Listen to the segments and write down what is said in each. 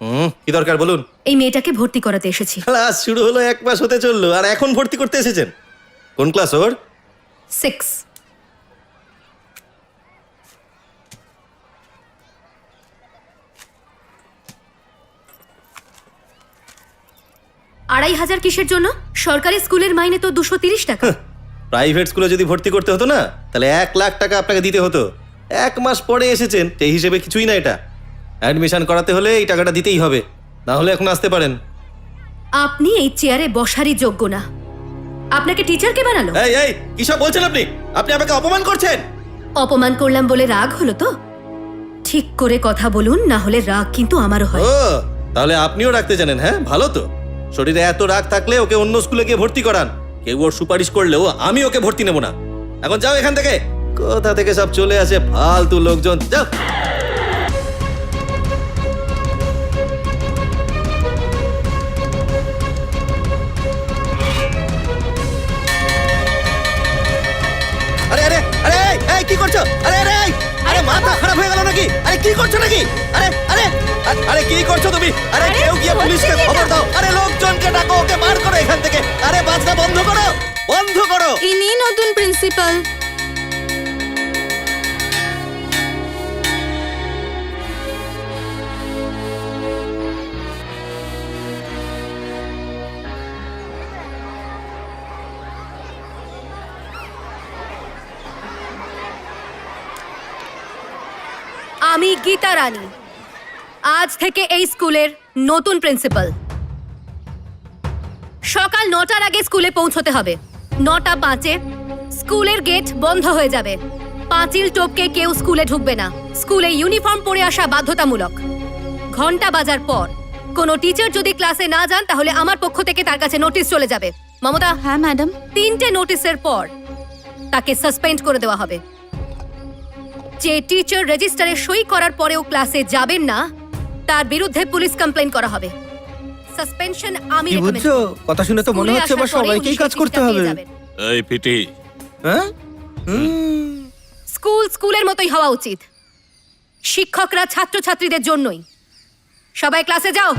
হুম কি দরকার বলুন? এই মেয়েটাকে ভর্তি করাতে এসেছি। ক্লাস শুরু হলো এক মাস হতে চলল আর এখন ভর্তি করতে এসেছেন। কোন ক্লাস ওর? সিক্স আড়াই হাজার কিসের জন্য? সরকারি স্কুলের মাইনে তো দুশো তিরিশ টাকা। প্রাইভেট স্কুলে যদি ভর্তি করতে হতো না তাহলে এক লাখ টাকা আপনাকে দিতে হতো। এক মাস পরে এসেছেন সেই হিসেবে কিছুই না এটা। অ্যাডমিশন করাতে হলে এই টাকাটা দিতেই হবে না হলে এখন আসতে পারেন। আপনি এই চেয়ারে বসারই যোগ্য না। আপনাকে টিচারকে বানালো? এই এই কিসব বলছেন আপনি? আপনি আমাকে অপমান করছেন! অপমান করলাম বলে রাগ হলো তো? ঠিক করে কথা বলুন না হলে রাগ কিন্তু আমারও হয়। ও তাহলে আপনিও রাখতে জানেন হ্যাঁ? ভালো তো। শরীরে এত রাগ থাকলে ওকে অন্য স্কুলে গিয়ে ভর্তি করান। কেউ ওর সুপারিশ করলেও আমি ওকে ভর্তি নেব না। এখন যাও এখান থেকে। কোথা থেকে সব চলে আসে ফালতু লোকজন? যাও। আরে আরে আরে এই, এই কি করছ? আরে আরে আরে মাথা খারাপ হয়ে গেল নাকি? আরে কি করছ নাকি? আরে আরে আরে কি করছ তুমি? আরে কেউ গিয়ে পুলিশকে খবর দাও। আরে লোকজনকে ডাকো ওকে করো এখান থেকে। আরে বন্ধ করো বন্ধ করো। ইনি নতুন প্রিন্সিপাল। আমি গীতা রানী। আজ থেকে এই স্কুলের নতুন প্রিন্সিপাল। সকাল নটার আগে স্কুলে পৌঁছতে হবে। নটা পাঁচে স্কুলের গেট বন্ধ হয়ে যাবে। পাঁচিল টপকে কেউ স্কুলে ঢুকবে না। স্কুলে ইউনিফর্ম পরে আসা বাধ্যতামূলক। ঘণ্টা বাজার পর। কোনো টিচার যদি ক্লাসে না যান তাহলে আমার পক্ষ থেকে তার কাছে নোটিশ চলে যাবে। মমতা হ্যাঁ ম্যাডাম। তিনটে নোটিশের পর তাকে সাসপেন্ড করে দেওয়া হবে। যে টিচার রেজিস্টারে সই করার পরেও ক্লাসে যাবেন না তার বিরুদ্ধে পুলিশ কমপ্লেন করা হবে। সাসপেনশন আমি কি recommend বুঝছ? করব। কথা শুনে তো মনে স্কুলে হচ্ছে আসার এবার পরেই সবাইকেই কাজ করতে হবে। পেয়ে যাবেন। এই পিটি। হ্যাঁ? হুম। স্কুল স্কুলের মতোই হওয়া উচিত। শিক্ষকরা ছাত্রছাত্রীদের জন্যই। সবাই ক্লাসে যাও।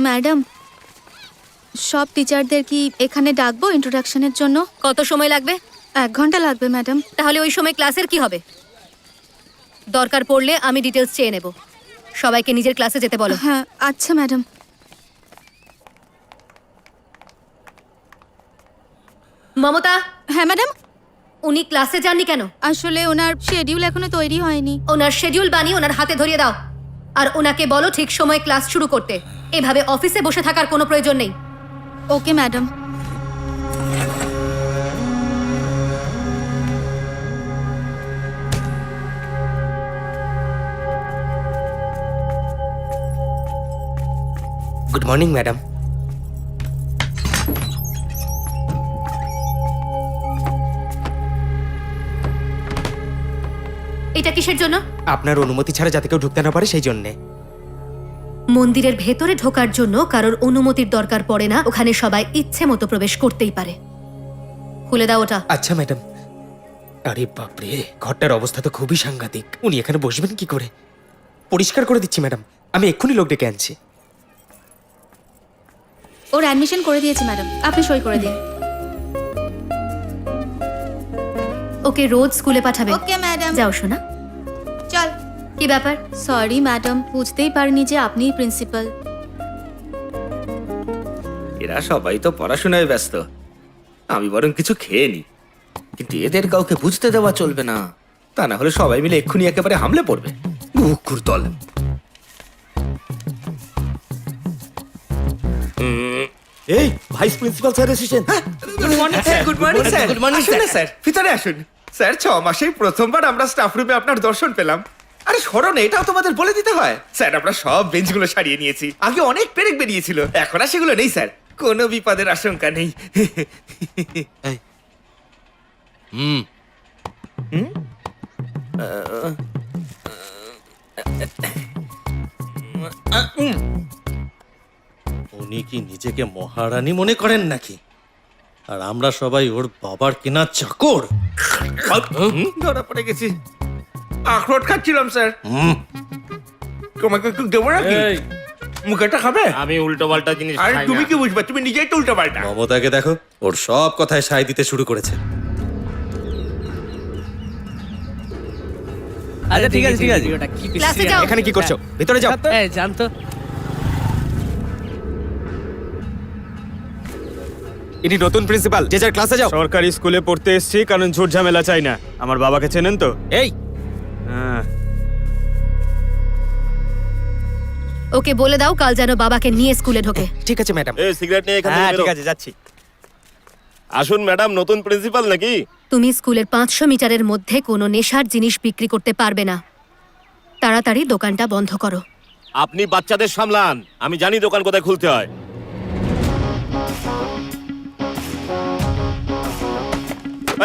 ম্যাডাম সব টিচারদের কি এখানে ডাকবো ইন্ট্রোডাকশনের জন্য? কত সময় লাগবে? এক ঘণ্টা লাগবে ম্যাডাম তাহলে ওই সময় ক্লাসের কি হবে? দরকার পড়লে আমি ডিটেলস চেয়ে নেব। সবাইকে নিজের ক্লাসে যেতে বলো। হ্যাঁ আচ্ছা ম্যাডাম মমতা? হ্যাঁ ম্যাডাম উনি ক্লাসে যাননি কেন? আসলে ওনার শিডিউল এখনও তৈরি হয়নি। ওনার শিডিউল বানিয়ে ওনার হাতে ধরিয়ে দাও। আর ওনাকে বলো ঠিক সময় ক্লাস শুরু করতে। এভাবে অফিসে বসে থাকার কোনো প্রয়োজন নেই। Okay madam good morning madam এটা কিসের জন্য? আপনার অনুমতি ছাড়া যাতে কেউ ঢুকতে না পারে সেই জন্যে। মন্দিরের ভেতরে ঢোকার জন্য কারোর অনুমতির দরকার পড়ে না ওখানে সবাই ইচ্ছে মতো প্রবেশ করতেই পারে। খুলে দাও ওটা। আচ্ছা ম্যাডাম। আরে বাপরে ঘরটার অবস্থা তো খুবই সাংঘাতিক। উনি এখানে বসবেন কি করে? পরিষ্কার করে দিচ্ছি ম্যাডাম। আমি এক্ষুনি লোক ডেকে আনছি। ওর অ্যাডমিশন করে দিয়েছি ম্যাডাম। আপনি সই করে দিন। ওকে রোজ স্কুলে পাঠাবে। Okay madam. যাও শোনা কি ব্যাপার? সরি ম্যাডাম বুঝতেই পারিনি যে আপনিই প্রিন্সিপাল এরা সবাই তো পড়াশোনায় ব্যস্ত। আমি বরং কিছু খেয়ে নি। কিন্তু এদের কাউকে বুঝতে দেওয়া চলবে না। তা না হলে সবাই মিলে এক্ষুনি একেবারে হামলে পড়বে। কুকুর দল এই ভাইস প্রিন্সিপাল স্যার এসেছেন। Good morning sir good morning sir good morning sir ভিতরে আসুন। স্যার ছ মাসেই প্রথমবার আমরা স্টাফ রুমে আপনার দর্শন পেলাম। আরে স্মরণ এটাও তোমাদের বলে দিতে হয়। স্যার আমরা সব বেঞ্চগুলো সারিয়ে নিয়েছি। আগে অনেক পেরেক বেরিয়েছিল এখন আর সেগুলো নেই স্যার। কোনো বিপদের আশঙ্কা নেই। হুম? উনি কি নিজেকে মহারানী মনে করেন নাকি? আর আমরা সবাই ওর বাবার কেনা চাকর। ধরা পড়ে গেছি। আখরোট খাচ্ছিলাম স্যার। হুম, তোমাকে একটু দেবো নাকি? মুখেটা খাবে? আমি উল্টো পাল্টা জিনিস আরে খাই তুমি না। কি বুঝবে? তুমি নিজেই তো উল্টো পাল্টা। মমতাকে দেখো ওর সব কথায় সায় দিতে শুরু করেছে। আচ্ছা ঠিক আছে ঠিক আছে। ক্লাসে যাও। এখানে কি করছ? ভিতরে যাও। এই জানতো। ইনি নতুন প্রিন্সিপাল যে যার ক্লাসে যাও। সরকারি স্কুলে পড়তে এসেছি কারণ ঝুট ঝামেলা চাই না। আমার বাবাকে চেনেন তো? এই হ্যাঁ ওকে বলে দাও কাল যেন বাবাকে নিয়ে স্কুলে ঢোকে। ঠিক আছে ম্যাডাম। এই সিগারেট নিয়ে এখান হ্যাঁ ঠিক আছে যাচ্ছি। আসুন ম্যাডাম নতুন প্রিন্সিপাল নাকি? তুমি স্কুলের পাঁচশো মিটারের মধ্যে কোনো নেশার জিনিস বিক্রি করতে পারবে না। তাড়াতাড়ি দোকানটা বন্ধ করো। আপনি বাচ্চাদের সামলান। আমি জানি দোকান কোথায় খুলতে হয়।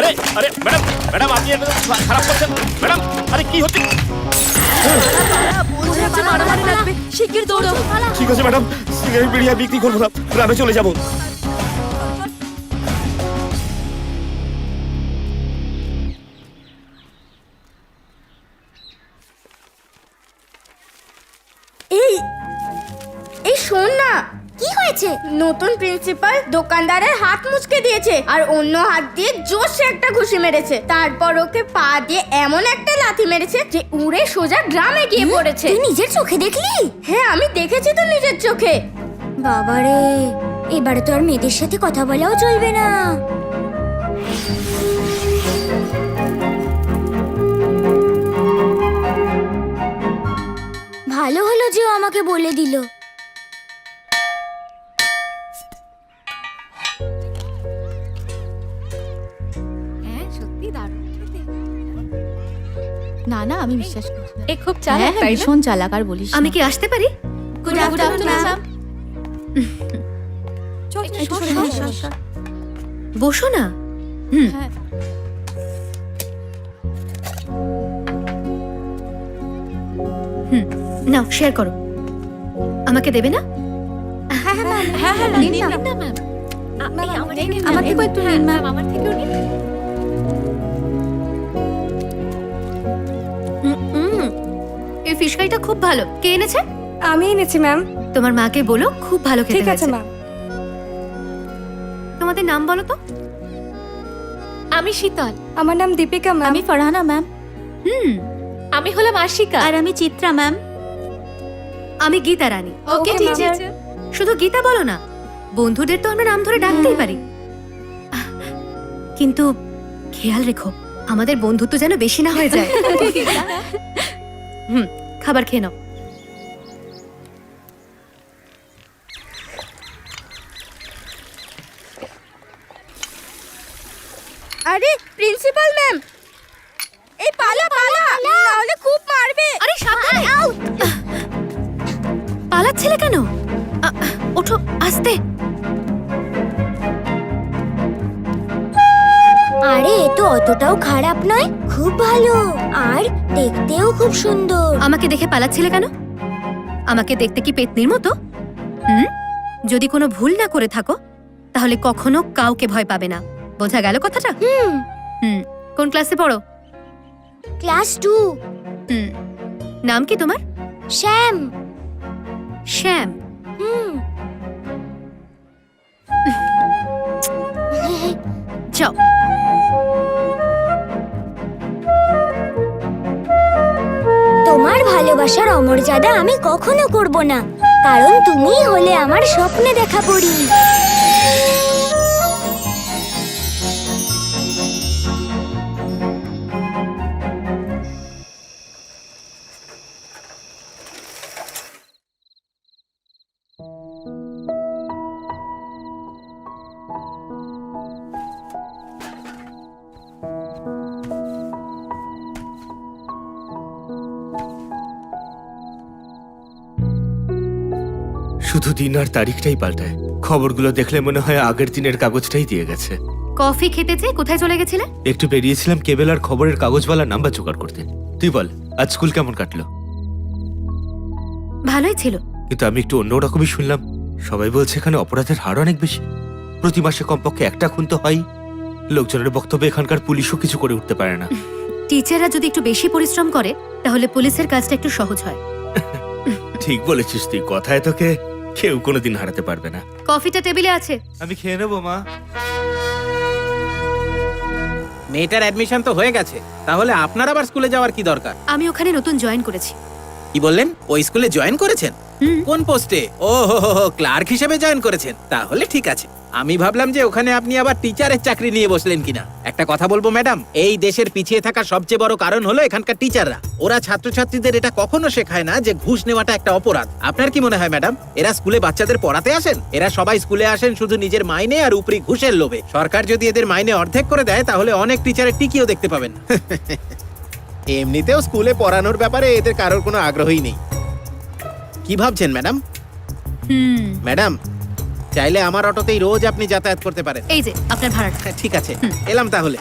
আরে আরে ম্যাডাম ম্যাডাম আপনি খারাপ করছেন। ম্যাডাম আরে কি হচ্ছে? ঠিক আছে ম্যাডাম। সিগারেট বিড়িয়া বিক্রি করব না। গ্রামে চলে যাব। হয়েছে নতুন প্রিন্সিপাল দোকানদারের হাত মুচকে দিয়েছে আর অন্য হাত দিয়ে জোরসে একটা ঘুষি মেরেছে। তারপর ওকে পা দিয়ে এমন একটা লাথি মেরেছে যে উড়ে সোজা গ্রামে গিয়ে পড়েছে। তুই নিজের চোখে দেখলি? হ্যাঁ আমি দেখেছি তো নিজের চোখে। বাবারে এবারে তো আর মেয়েদের সাথে কথা বলাও চলবে না। ভালো হলো যে আমাকে বলে দিল। দারুণ। না না আমি বিশ্বাস করছি না। এ খুব হ্যাঁ চালাক হ্যাঁ তাই না? ভীষণ চালাক আর বলিস আমি কি আসতে পারি? Good afternoon ma'am. বসো। না। হুম। হ্যাঁ। হুম নাও শেয়ার করো। আমাকে দেবে না? হ্যাঁ হ্যাঁ নিন না। ম্যাম আমার থেকেও একটু নিন ম্যাম। আমার থেকেও নিন। এই ফিশ কারিটা খুব ভালো। কে এনেছে? আমি এনেছি ম্যাম তোমার মাকে বলো খুব ভালো খেতে ঠিক আছে হয়েছে। ম্যাম তোমাদের নাম বলো তো। আমি শীতল। আমার নাম দীপিকা ম্যাম আমি ফরহানা ম্যাম হুম। আমি হলাম আশিকা। আর আমি চিত্রা ম্যাম আমি গীতা রানী। ওকে Okay, টিচার শুধু গীতা বলো না বন্ধুদের তো আমরা নাম ধরে ডাকতেই পারি। কিন্তু খেয়াল রেখো আমাদের বন্ধুত্ব যেন বেশি না হয়ে যায়। হুম। খাবার খেয়ে নাও। আরে প্রিন্সিপাল ম্যাম এই পালা পালা। নাহলে খুব মারবে। আরে সাবধানে। পালাচ্ছিলে কেন? ওঠো আস্তে। আরে এ তো অতটাও খারাপ নয় খুব ভালো। আর দেখতেও খুব সুন্দর। আমাকে দেখে পালাচ্ছিলে কেন? আমাকে দেখতে কি পেতনির মতো? হুম? যদি কোনো ভুল না করে থাকো তাহলে কখনো কাউকে ভয় পাবে না। বোঝা গেল কথাটা? হুম। হুম। কোন ক্লাসে পড়ো? Class two. হুম। নাম কি তোমার? শ্যাম। শ্যাম। হুম। যাও। ভালোবাসার অমর্যাদা আমি কখনো করব না কারণ তুমি হলে আমার স্বপ্নে দেখা পড়ি। শুধু দিন আর তারিখটাই পাল্টায়। খবরগুলো দেখলে মনে হয় আগের দিনের কাগজটাই দিয়ে গেছে। কফি খেতে চেয়ে কোথায় চলে গেছিলে? একটু বেরিয়েছিলাম কেবল আর খবরের কাগজওয়ালা নাম্বার জোগাড় করতে। তুই বল আজ স্কুল কেমন কাটলো? ভালোই ছিল। কিন্তু আমি একটু অন্যরকমই শুনলাম। সবাই বলছে এখানে অপরাধের হার অনেক বেশি। প্রতি মাসে কমপক্ষে একটা খুন তো হয়। লোকজনের বক্তব্য এখানকার পুলিশও কিছু করে উঠতে পারে না। টিচাররা যদি একটু বেশি পরিশ্রম করে তাহলে পুলিশের কাজটা একটু সহজ হয়। ঠিক বলেছিস তুই কথায় তোকে কেউ কোনোদিন হারাতে পারবে না। কফিটা টেবিলে আছে। আমি খেয়ে নেব মা। মেয়েটার অ্যাডমিশন তো হয়ে গেছে। তাহলে আপনার আবার স্কুলে যাওয়ার কি দরকার? আমি ওখানে নতুন জয়েন করেছি। কি বললেন? ওই স্কুলে জয়েন করেছেন? কোন পোস্টে ও হো হো ক্লার্ক হিসেবে জয়েন করেছেন। তাহলে ঠিক আছে। আমি ভাবলাম যে ওখানে আপনি আবার টিচারের চাকরি নিয়ে বসলেন কিনা। একটা কথা বলব ম্যাডাম এই দেশের পিছিয়ে থাকার সবচেয়ে বড় কারণ হলো এখানকার টিচাররা ওরা ছাত্রছাত্রীদের এটা কখনো শেখায় না যে ঘুষ নেওয়াটা একটা অপরাধ। আপনার কি মনে হয় ম্যাডাম এরা স্কুলে বাচ্চাদের পড়াতে আসেন? এরা সবাই স্কুলে আসেন শুধু নিজের মাইনে আর উপরি ঘুষের লোভে। সরকার যদি এদের মাইনে অর্ধেক করে দেয় তাহলে অনেক টিচারের টিকিও দেখতে পাবেন। এমনিতেও স্কুলে পড়ানোর ব্যাপারে এদের কারোর কোনো আগ্রহই নেই। কি ভাবছেন ম্যাডাম? হুম। ম্যাডাম চাইলে আমার অটোতেই রোজ আপনি যাতায়াত করতে পারেন। এই যে আপনার ভাড়া ঠিক আছে। এলাম তাহলে।